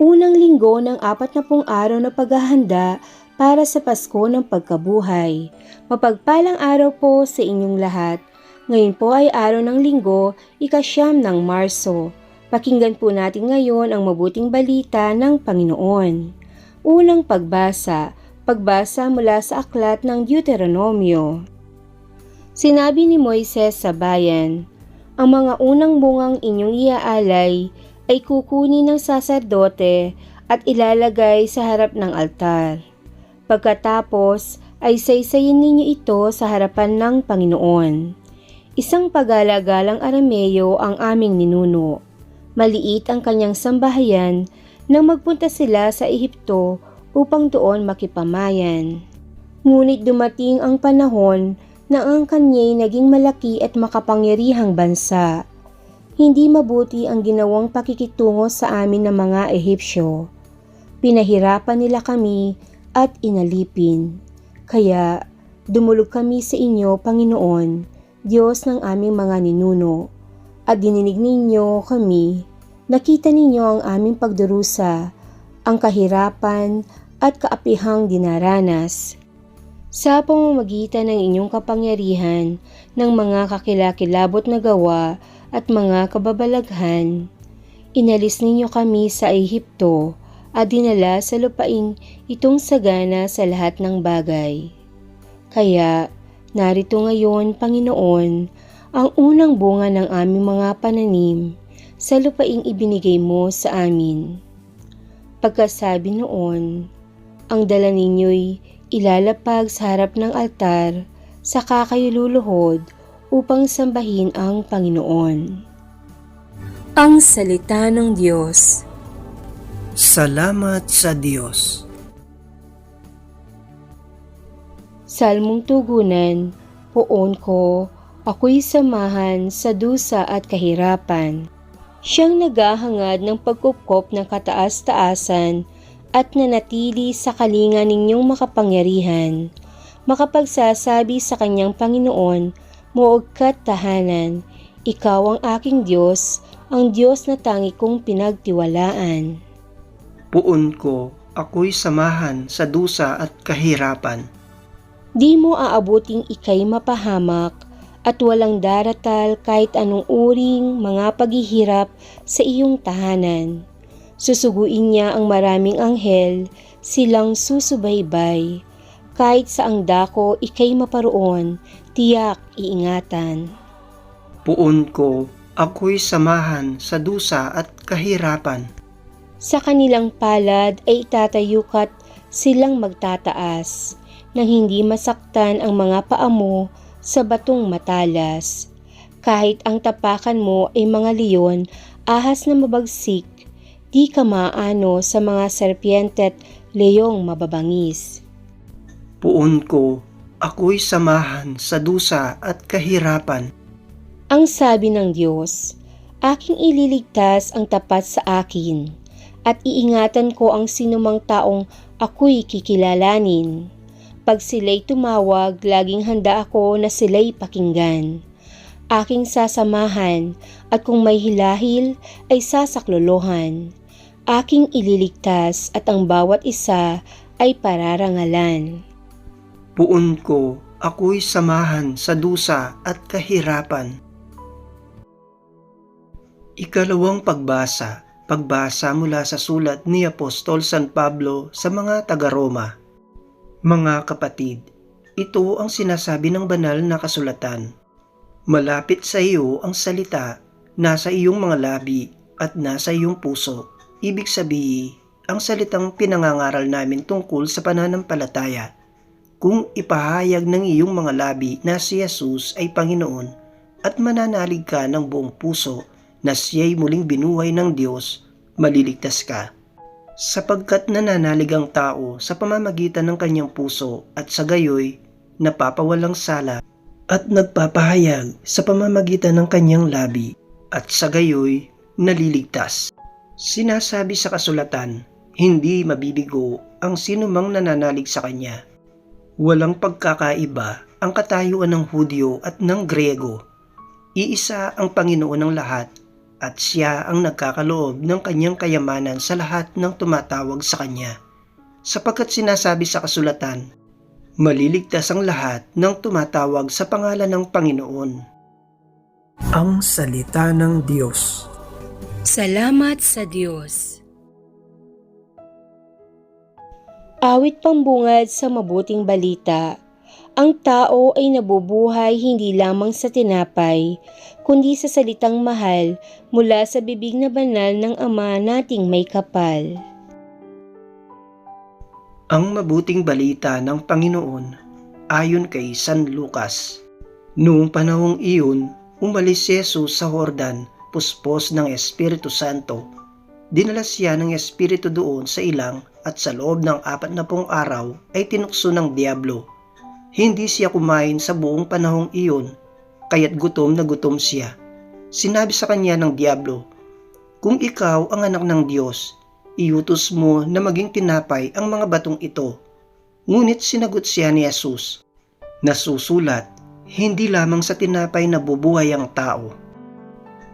unang linggo ng apat na pong araw na paghahanda para sa Pasko ng Pagkabuhay. Mapagpalang araw po sa inyong lahat. Ngayon po ay araw ng linggo, ikasyam ng Marso. Pakinggan po natin ngayon ang mabuting balita ng Panginoon. Unang pagbasa, pagbasa mula sa aklat ng Deuteronomio. Sinabi ni Moises sa bayan, Ang mga unang bungang inyong iaalay ay kukunin ng saserdote at ilalagay sa harap ng altar. Pagkatapos ay saysayin ninyo ito sa harapan ng Panginoon. Isang pagalagalang Arameo ang aming ninuno. Maliit ang kanyang sambahayan nang magpunta sila sa Ehipto upang doon makipamayan. Ngunit dumating ang panahon na ang kanya'y naging malaki at makapangyarihang bansa hindi mabuti ang ginawang pakikitungo sa amin ng mga Ehipsyo. Pinahirapan nila kami at inalipin. Kaya dumulog kami sa inyo, Panginoon, Diyos ng aming mga ninuno, at dininig ninyo kami, nakita ninyo ang aming pagdurusa, ang kahirapan at kaapihang dinaranas. Sa pamamagitan ng inyong kapangyarihan ng mga kakilakilabot na gawa at mga kababalaghan, inalis ninyo kami sa Ehipto at dinala sa lupain itong sagana sa lahat ng bagay. Kaya, narito ngayon, Panginoon, ang unang bunga ng aming mga pananim sa lupaing ibinigay mo sa amin. Pagkasabi noon, ang dala ninyo'y ilalapag sa harap ng altar sa kakayululuhod upang sambahin ang Panginoon. Ang Salita ng Diyos Salamat sa Diyos. Salmong Tugunan, Poon ko, ako'y samahan sa dusa at kahirapan. Siyang naghahangad ng pagkupkop ng kataas-taasan at nanatili sa kalinga ninyong makapangyarihan, makapagsasabi sa kanyang Panginoon Muog ka't tahanan, ikaw ang aking Diyos, ang Diyos na tangi kong pinagtiwalaan. Puon ko, ako'y samahan sa dusa at kahirapan. Di mo aabuting ikay mapahamak at walang daratal kahit anong uring mga paghihirap sa iyong tahanan. Susuguin niya ang maraming anghel, silang susubaybay. Kahit sa ang dako ikay maparoon, tiyak iingatan. Puon ko, ako'y samahan sa dusa at kahirapan. Sa kanilang palad ay itatayukat silang magtataas nang hindi masaktan ang mga paa mo sa batong matalas. Kahit ang tapakan mo ay mga leon, ahas na mabagsik, di ka maano sa mga serpiente at leyong mababangis. Puon ko, ako'y samahan sa dusa at kahirapan. Ang sabi ng Diyos, aking ililigtas ang tapat sa akin, at iingatan ko ang sinumang taong ako'y kikilalanin. Pag sila'y tumawag, laging handa ako na sila'y pakinggan. Aking sasamahan, at kung may hilahil, ay sasaklolohan. Aking ililigtas at ang bawat isa ay pararangalan. Puon ko, ako'y samahan sa dusa at kahirapan. Ikalawang pagbasa, pagbasa mula sa sulat ni Apostol San Pablo sa mga taga-Roma. Mga kapatid, ito ang sinasabi ng banal na kasulatan. Malapit sa iyo ang salita, nasa iyong mga labi at nasa iyong puso. Ibig sabihin, ang salitang pinangangaral namin tungkol sa pananampalataya kung ipahayag ng iyong mga labi na si Jesus ay Panginoon at mananalig ka ng buong puso na siya'y muling binuhay ng Diyos, maliligtas ka. Sapagkat nananalig ang tao sa pamamagitan ng kanyang puso at sa gayoy napapawalang sala at nagpapahayag sa pamamagitan ng kanyang labi at sa gayoy naliligtas. Sinasabi sa kasulatan, hindi mabibigo ang sinumang nananalig sa kanya Walang pagkakaiba ang katayuan ng Hudyo at ng Grego. Iisa ang Panginoon ng lahat at siya ang nagkakaloob ng kanyang kayamanan sa lahat ng tumatawag sa kanya. Sapagkat sinasabi sa kasulatan, maliligtas ang lahat ng tumatawag sa pangalan ng Panginoon. Ang Salita ng Diyos Salamat sa Diyos. Awit pambungad sa mabuting balita. Ang tao ay nabubuhay hindi lamang sa tinapay, kundi sa salitang mahal mula sa bibig na banal ng Ama nating may kapal. Ang mabuting balita ng Panginoon ayon kay San Lucas. Noong panahong iyon, umalis si Jesus sa Hordan, puspos ng Espiritu Santo. Dinala siya ng Espiritu doon sa ilang at sa loob ng apat na pong araw ay tinukso ng Diablo. Hindi siya kumain sa buong panahong iyon, kaya't gutom na gutom siya. Sinabi sa kanya ng Diablo, Kung ikaw ang anak ng Diyos, iutos mo na maging tinapay ang mga batong ito. Ngunit sinagot siya ni Jesus, Nasusulat, hindi lamang sa tinapay na bubuhay ang tao.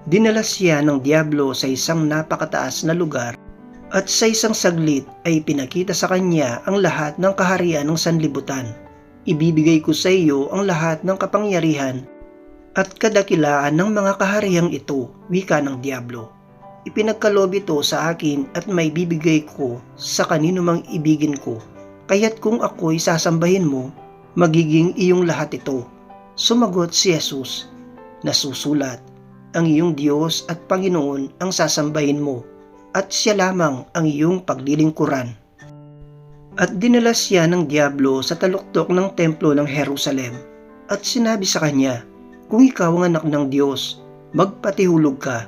Dinala siya ng Diablo sa isang napakataas na lugar at sa isang saglit ay pinakita sa kanya ang lahat ng kaharian ng sanlibutan. Ibibigay ko sa iyo ang lahat ng kapangyarihan at kadakilaan ng mga kahariang ito, wika ng Diablo. Ipinagkaloob ito sa akin at may bibigay ko sa kanino mang ibigin ko. Kaya't kung ako'y sasambahin mo, magiging iyong lahat ito. Sumagot si Jesus, nasusulat, ang iyong Diyos at Panginoon ang sasambahin mo at siya lamang ang iyong paglilingkuran. At dinala siya ng Diablo sa taluktok ng templo ng Jerusalem at sinabi sa kanya, Kung ikaw ang anak ng Diyos, magpatihulog ka,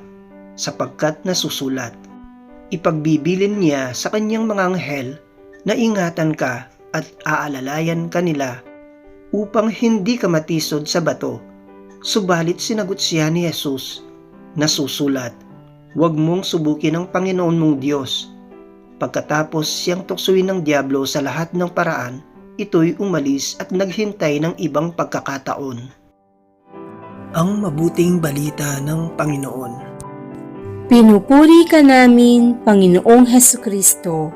sapagkat nasusulat. Ipagbibilin niya sa kanyang mga anghel na ingatan ka at aalalayan ka nila upang hindi ka matisod sa bato. Subalit sinagot siya ni Jesus, nasusulat, huwag mong subukin ang Panginoon mong Diyos. Pagkatapos siyang tuksuin ng Diablo sa lahat ng paraan, ito'y umalis at naghintay ng ibang pagkakataon. Ang mabuting balita ng Panginoon Pinupuri ka namin, Panginoong Heso Kristo.